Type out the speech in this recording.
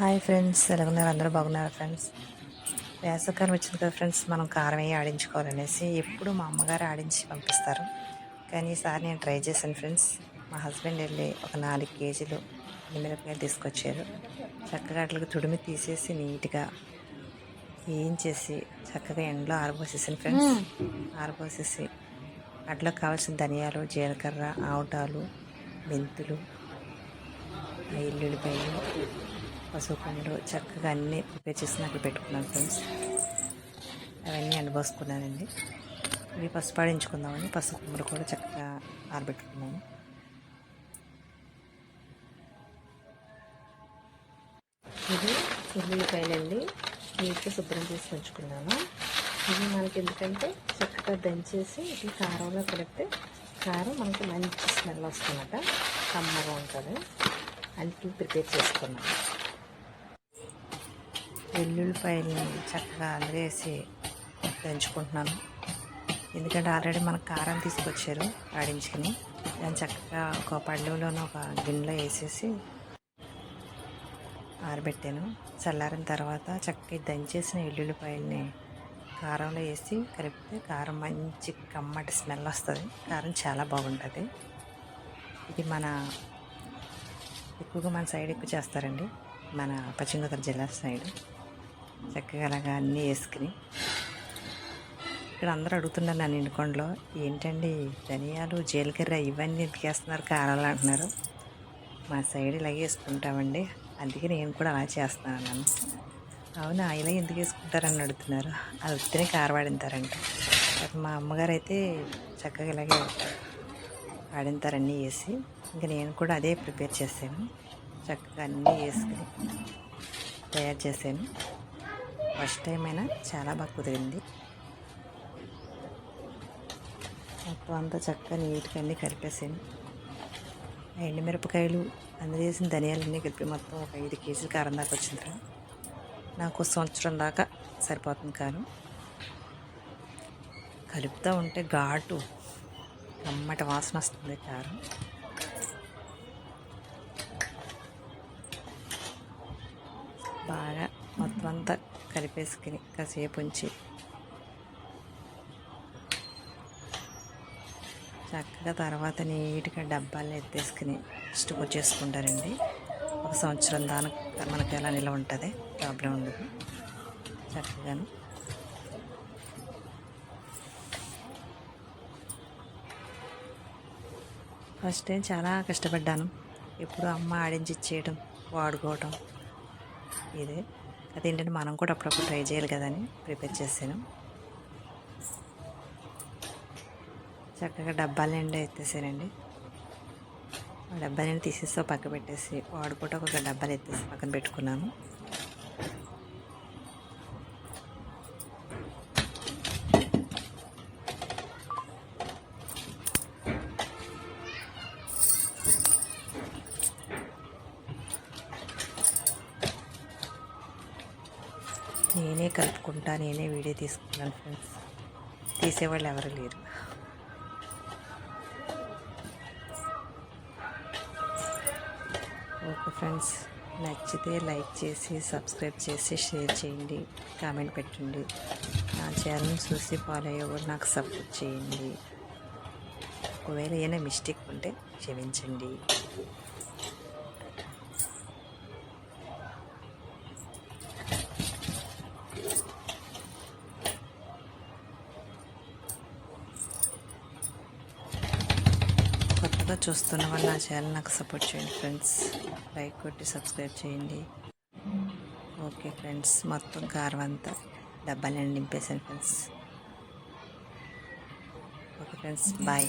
Hi friends ఎలాగున్నారు అందరూ బాగున్నారు friends? వేసవకాలం వచ్చింది కదా ఫ్రెండ్స్ మనం కారం వేయి ఆడించుకోవాలనేసి ఎప్పుడు మా అమ్మగారు ఆడించి పంపిస్తారు. కానీ ఈసారి నేను ట్రై చేశాను ఫ్రెండ్స్. మా హస్బెండ్ వెళ్ళి ఒక నాలుగు కేజీలు మిరపకాయలు తీసుకొచ్చారు. చక్కగా అట్లకి తుడిమి తీసేసి నీట్గా వేయించేసి చక్కగా ఎండలో ఆరబోసేసాను ఫ్రెండ్స్. ఆరబోసేసి అట్లా కావాల్సిన ధనియాలు జీలకర్ర ఆవటాలు మెంతులు ఎల్లుల్లిపాయలు పసుపు పండు చక్కగా అన్నీ ప్రిపేర్ చేసి నాకు పెట్టుకున్నాను ఫ్రెండ్స్. అవన్నీ అనుభవిస్తున్నానండి. ఇవి పసుపు పాడించుకుందామని పసుపు పండు కూడా చక్కగా ఆరబెట్టుకున్నాను. ఇది ఉల్లిపాయలండి. నీట్గా శుభ్రం చేసి ఉంచుకున్నాను ఇది మనకి ఎందుకంటే చక్కగా దంచేసి ఇది కారంలో కలిపితే కారం మనకి మంచి స్మెల్ వస్తుందట. కమ్మగా ఉంటుంది. అన్నిటిని ప్రిపేర్ చేసుకున్నాను. వెల్లుల్లిపాయలని చక్కగా అందరేసి దంచుకుంటున్నాను. ఎందుకంటే ఆల్రెడీ మనకు కారం తీసుకొచ్చారు ఆడించుకుని. దాన్ని చక్కగా ఒక పళ్ళులోనూ ఒక గిన్నెలో వేసేసి ఆరబెట్టాను. చల్లారిన తర్వాత చక్కగా దంచేసిన ఎల్లుల్లిపాయలని కారంలో వేసి కలిపితే కారం మంచి కమ్మటి స్మెల్ వస్తుంది. కారం చాలా బాగుంటుంది. ఇది మన ఎక్కువగా మన సైడ్ ఎక్కువ చేస్తారండి. మన పశ్చిమ గోదావరి జిల్లా సైడ్. చక్కగా అలాగా అన్నీ వేసుకుని ఇక్కడ అందరూ అడుగుతున్నారు నన్ను ఎండుకొండలో ఏంటండి ధనియాలు జీలకర్ర ఇవన్నీ ఎందుకు కారాలు అంటున్నారు. మా సైడ్ ఇలాగే వేసుకుంటామండి. అందుకే నేను కూడా అలా చేస్తున్నాను నన్ను అవునా? ఇలా ఎందుకు వేసుకుంటారని అడుగుతున్నారు? అది ఉత్తినే కారవాడింతారంట మా అమ్మగారు అయితే చక్కగా ఇలాగే వాడింతారన్నీ వేసి ఇంకా నేను కూడా అదే ప్రిపేర్ చేశాను. చక్కగా అన్నీ వేసుకుని తయారు చేశాను. ఫస్ట్ టైం అయినా చాలా బాగా కుదిరింది. మొత్తం అంతా చక్కగా నీట్గా అన్నీ కలిపేసాను ఎండుమిరపకాయలు అందజేసిన ధనియాలన్నీ కలిపి మొత్తం ఒక ఐదు కేజీలు కారం దాకా వచ్చింది నాకు సంవత్సరం దాకా సరిపోతుంది కారం. కలుపుతూ ఉంటే ఘాటు కమ్మటి వాసన వస్తుంది కారం. బాగా మొత్తం అంతా కలిపేసుకుని కాసేపు ఉంచి. చక్కగా తర్వాత నీట్గా డబ్బాలు ఎత్తేసుకుని స్టోర్ చేసుకుంటారండి. ఒక సంవత్సరం దానికి మనకి ఎలా నిల్వ ఉంటుంది ప్రాబ్లం ఉండదు. చక్కగాను. ఫస్ట్ టైం చాలా కష్టపడ్డాను. ఇప్పుడు అమ్మ ఆడించి ఇచ్చేయడం వాడుకోవటం ఇదే. అదేంటంటే మనం కూడా అప్పుడప్పుడు ట్రై చేయాలి కదని ప్రిపేర్ చేశాను. చక్కగా డబ్బాలు నిండా ఎత్తేసానండి. ఆ డబ్బా నిండా తీసేసి పక్క పెట్టేసి వాడుకుంటే ఒక డబ్బాలు ఎత్తేసి పక్కన పెట్టుకున్నాను. నేనే కలుపుకుంటా నేనే వీడియో తీసుకున్నాను ఫ్రెండ్స్ తీసేవాళ్ళు ఎవరు లేరు. ఓకే ఫ్రెండ్స్ నచ్చితే లైక్ చేసి సబ్స్క్రైబ్ చేసి షేర్ చేయండి కామెంట్ పెట్టండి. నా ఛానల్ చూసి ఫాలో అయ్యేవారు నాకు సపోర్ట్ చేయండి. ఒకవేళ ఏమైనా మిస్టేక్ ఉంటే క్షమించండి. కొత్తగా చూస్తున్న వాళ్ళు నా ఛానల్ నాకు సపోర్ట్ చేయండి ఫ్రెండ్స్ లైక్ కొట్టి సబ్స్క్రైబ్ చేయండి. ఓకే ఫ్రెండ్స్ మొత్తం కారం అంతా డబ్బాలని నింపేశాను ఫ్రెండ్స్ ఓకే ఫ్రెండ్స్ బాయ్